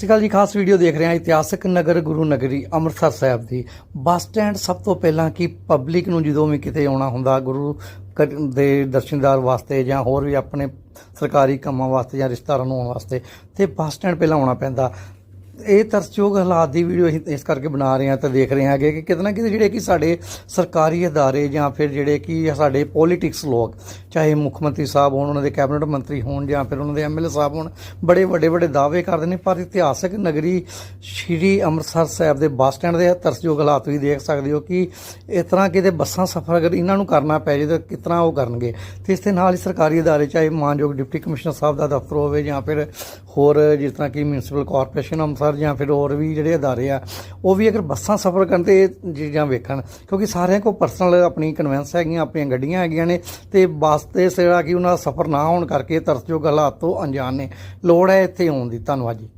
ਸਤਿ ਸ਼੍ਰੀ ਅਕਾਲ ਜੀ, ਖਾਸ ਵੀਡੀਓ ਦੇਖ ਰਹੇ ਹਾਂ ਇਤਿਹਾਸਕ ਨਗਰ ਗੁਰੂ ਨਗਰੀ ਅੰਮ੍ਰਿਤਸਰ ਸਾਹਿਬ ਦੀ। ਬੱਸ ਸਟੈਂਡ ਸਭ ਤੋਂ ਪਹਿਲਾਂ ਕਿ ਪਬਲਿਕ ਨੂੰ ਜਦੋਂ ਵੀ ਕਿਤੇ ਆਉਣਾ ਹੁੰਦਾ ਗੁਰੂ ਕ- ਦੇ ਦਰਸ਼ਨਦਾਰ ਵਾਸਤੇ ਜਾਂ ਹੋਰ ਵੀ ਆਪਣੇ ਸਰਕਾਰੀ ਕੰਮਾਂ ਵਾਸਤੇ ਜਾਂ ਰਿਸ਼ਤੇਦਾਰਾਂ ਨੂੰ ਆਉਣ ਵਾਸਤੇ, ਤੇ ਬੱਸ ਸਟੈਂਡ ਪਹਿਲਾਂ ਆਉਣਾ ਪੈਂਦਾ। ਇਹ ਤਰਸਯੋਗ ਹਾਲਾਤ ਦੀ ਵੀਡੀਓ ਅਸੀਂ ਇਸ ਕਰਕੇ ਬਣਾ ਰਹੇ ਹਾਂ ਤੇ ਦੇਖ ਰਹੇ ਹਾਂਗੇ ਕਿ ਕਿਤੇ ਨਾ ਕਿਤੇ ਜਿਹੜੇ ਕਿ ਸਾਡੇ ਸਰਕਾਰੀ ਅਦਾਰੇ ਜਾਂ ਫਿਰ ਜਿਹੜੇ ਕਿ ਸਾਡੇ ਪੋਲਿਟਿਕਸ ਲੋਕ, ਚਾਹੇ ਮੁੱਖ ਮੰਤਰੀ ਸਾਹਿਬ ਹੋਣ, ਉਹਨਾਂ ਦੇ ਕੈਬਨਿਟ ਮੰਤਰੀ ਹੋਣ ਜਾਂ ਫਿਰ ਉਹਨਾਂ ਦੇ ਐਮਐਲਏ ਸਾਹਿਬ ਹੋਣ, ਬੜੇ ਵੱਡੇ ਵੱਡੇ ਦਾਅਵੇ ਕਰਦੇ ਨੇ, ਪਰ ਇਤਿਹਾਸਕ ਨਗਰੀ ਸ਼੍ਰੀ ਅੰਮ੍ਰਿਤਸਰ ਸਾਹਿਬ ਦੇ ਬੱਸ ਸਟੈਂਡ ਦੇ ਤਰਸਯੋਗ ਹਾਲਾਤ ਵੀ ਦੇਖ ਸਕਦੇ ਹੋ ਕਿ ਇਸ ਤਰ੍ਹਾਂ ਕਿਤੇ ਬੱਸਾਂ ਸਫ਼ਰ ਅਗਰ ਇਹਨਾਂ ਨੂੰ ਕਰਨਾ ਪੈ ਜੇ ਤਾਂ ਕਿਸ ਤਰ੍ਹਾਂ ਉਹ ਕਰਨਗੇ। ਤੇ ਇਸ ਦੇ ਨਾਲ ਹੀ ਸਰਕਾਰੀ ਅਦਾਰੇ, ਚਾਹੇ ਮਾਨਯੋਗ ਡਿਪਟੀ ਕਮਿਸ਼ਨਰ ਸਾਹਿਬ ਦਾ ਦਫ਼ਤਰ ਹੋਵੇ ਜਾਂ ਫਿਰ ਹੋਰ ਜਿਸ ਤਰ੍ਹਾਂ ਕਿ ਮਿਊਨਿਸਪਲ ਕਾਰਪੋਰੇਸ਼ਨ ਅੰਮ੍ਰਿਤਸਰ ਜਾਂ ਫਿਰ ਹੋਰ ਵੀ ਜਿਹੜੇ ਅਦਾਰੇ ਆ, ਉਹ ਵੀ ਅਗਰ ਬੱਸਾਂ ਸਫ਼ਰ ਕਰਨ ਤੇ ਇਹ ਚੀਜ਼ਾਂ ਵੇਖਣ, ਕਿਉਂਕਿ ਸਾਰਿਆਂ ਕੋਲ ਪਰਸਨਲ ਆਪਣੀ ਕਨਵੈਂਸ ਹੈਗੀਆਂ, ਆਪਣੀਆਂ ਗੱਡੀਆਂ ਹੈਗੀਆਂ ਨੇ ਤੇ ਬੱਸ ਤੇ ਜਿਹੜਾ ਕਿ ਉਹਨਾਂ ਦਾ ਸਫ਼ਰ ਨਾ ਹੋਣ ਕਰਕੇ ਤਰਸਯੋਗ ਹਾਲਾਤ ਤੋਂ ਅਣਜਾਣ ਨੇ। ਲੋੜ ਹੈ ਇੱਥੇ ਆਉਣ ਦੀ। ਧੰਨਵਾਦ ਜੀ।